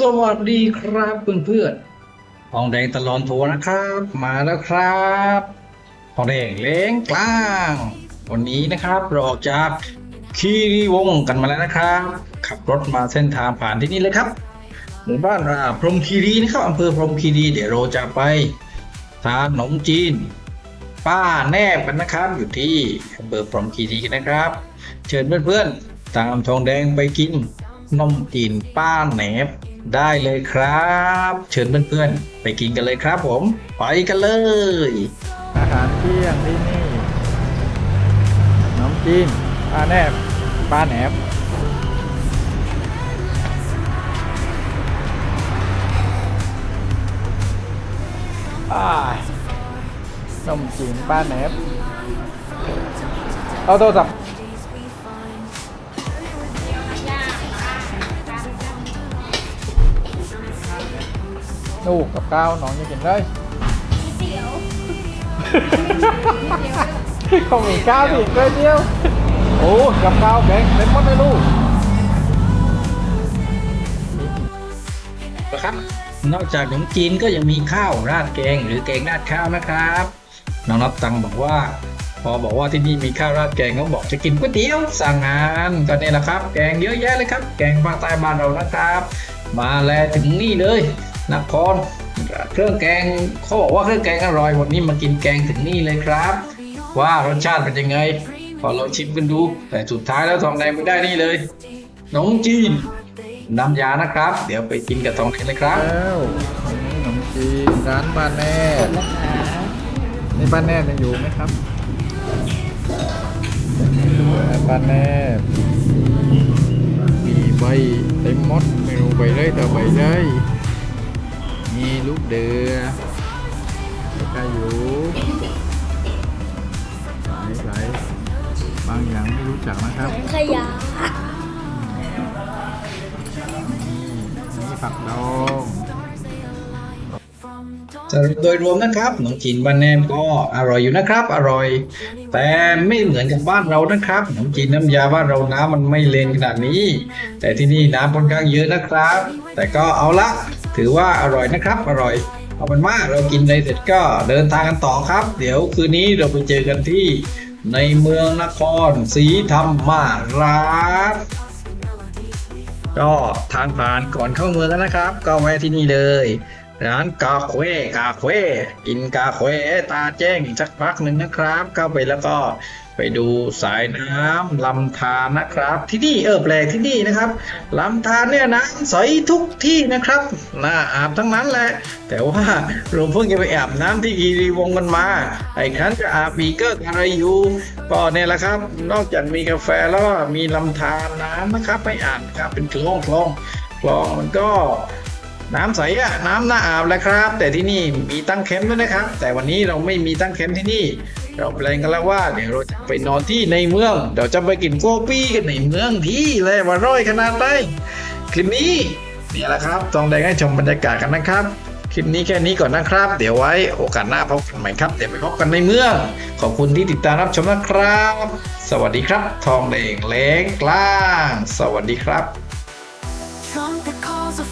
สวัสดีครับเพื่อนๆทองแดงตลอนทัวร์นะครับ มาแล้วครับทองแดงเล้งกลาง วันนี้นะครับเราออกจากคีรีวงกันมาแล้วนะครับ ขับรถมาเส้นทางผ่านที่นี่เลยครับ หมู่บ้านราพรหมคีรีนะครับอำเภอพรหมคีรีเดี๋ยวเราจะไปทานขนมจีน ป้าแนบกันนะครับ อยู่ที่อำเภอพรหมคีรีนะครับ เชิญเพื่อนๆตามทองแดงไปกิน นมจีนป้าแหนบได้เลยครับ เชิญเพื่อนๆ ไปกินกันเลยครับผม ไปกันเลย อาหารเที่ยงที่นี่น้ำจีนปลาแหนบปลาแหนบอ้านมจีนปลาแหนบเอาโทรศัพท์ นูกกับข้าวน้องจะกินเลย không มีข้าวอีกเลยเดียว โอ้กับข้าวแกงเต็มหมดเลยลูกนะครับนอกจากขนมจีนก็ยังมีข้าวราดแกงหรือแกงราดข้าวนะครับน้องนับตังบอกว่า พอบอกว่าที่นี่มีข้าวราดแกงเขาบอกจะกินก๋วยเตี๋ยวสั่งงานก็เนี่ยแหละครับ แกงเยอะแยะเลยครับ แกงภาคใต้บ้านเรานะครับ มาแลถึงนี่เลย นคร เครื่องแกงเขาบอกว่าเครื่องแกงอร่อยวันนี้มากินแกงถึงนี่เลยครับ ว่ารสชาติเป็นยังไงพอเราชิมกันดู แต่สุดท้ายแล้วทองแดงไม่ได้นี่เลยขนมจีนน้ำยานะครับ เดี๋ยวไปกินกับทองแดงเลยครับแล้วอันนี้ขนมจีนร้านป้านแน่นี่ป้านแน่ยังอยู่ไหมครับร้านป้าแน่มีใบเต็มมดไม่รู้ใบเลยแต่ใบเลย ลูกเดือแล้วก็อยู่หลายหลายบางอย่างไม่รู้จักนะครับถังขยะนี่ผักดองสรุปโดยรวมนะครับขนมจีนบ้านแนมก็อร่อยอยู่นะครับ อร่อย แต่ไม่เหมือนกับบ้านเรานะครับขนมจีนน้ำยาบ้านเราน้ำมันไม่เลนขนาดนี้ แต่ที่นี่น้ำค่อนข้างเยอะนะครับ แต่ก็เอาละ ถือว่าอร่อยนะครับ อร่อยเอาเป็นว่าเรากินอะไรเสร็จก็เดินทางกันต่อครับ เดี๋ยวคืนนี้เราไปเจอกันที่ในเมืองนครศรีธรรมาราชก็ทางผ่านก่อนเข้าเมืองแล้วนะครับ ก็แวะที่นี่เลย ร้านกาเควกาเควกินกาเควตาแจ้งอีกสักพักหนึ่งนะครับ เข้าไปแล้วก็ ดูสายน้ำลำธารนะครับ ที่นี่เออแปลกที่นี่นะครับลำธารเนี่ยน้ำใสทุกที่นะครับน่าอาบทั้งนั้นแหละ แต่ว่าเราเพิ่งจะไปอาบน้ำที่กีรีวงกันมา ไอ้ครั้นจะอาบอีกก็อะไรอยู่ก็เนี่ยแหละครับ นอกจากมีกาแฟแล้วมีลำธารน้ำนะครับไม่อาบครับเป็นคลองคลองคลองมันก็ น้ำใสอะน้ำน่าอาบแหล้วครับ แต่ที่นี่มีตั้งแคมป์ด้วยนะครับ แต่วันนี้เราไม่มีตั้งแคมป์ที่นี่ เราแปลงกันแล้วว่าเดี๋ยวเราจะไปนอนที่ในเมืองเดี๋ยวจะไปกินโกปี้กันในเมืองที่เลยว่าร้อยขนาดไหนคลิปนี้เนี่ยแหละครับต้องแดงให้ชมบรรยากาศกันนะครับ คลิปนี้แค่นี้ก่อนนะครับ เดี๋ยวไว้โอกาสหน้าพบกันใหม่ครับ เดี๋ยวไปพบกันในเมืองขอบคุณที่ติดตามรับชมนะครับ สวัสดีครับ ทองแดงเล็กกลาง สวัสดีครับ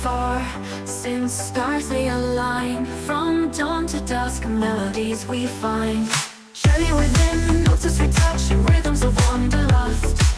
afar, since stars they align. From dawn to dusk, melodies we find. Surely within, notes as we touch, rhythms of wanderlust.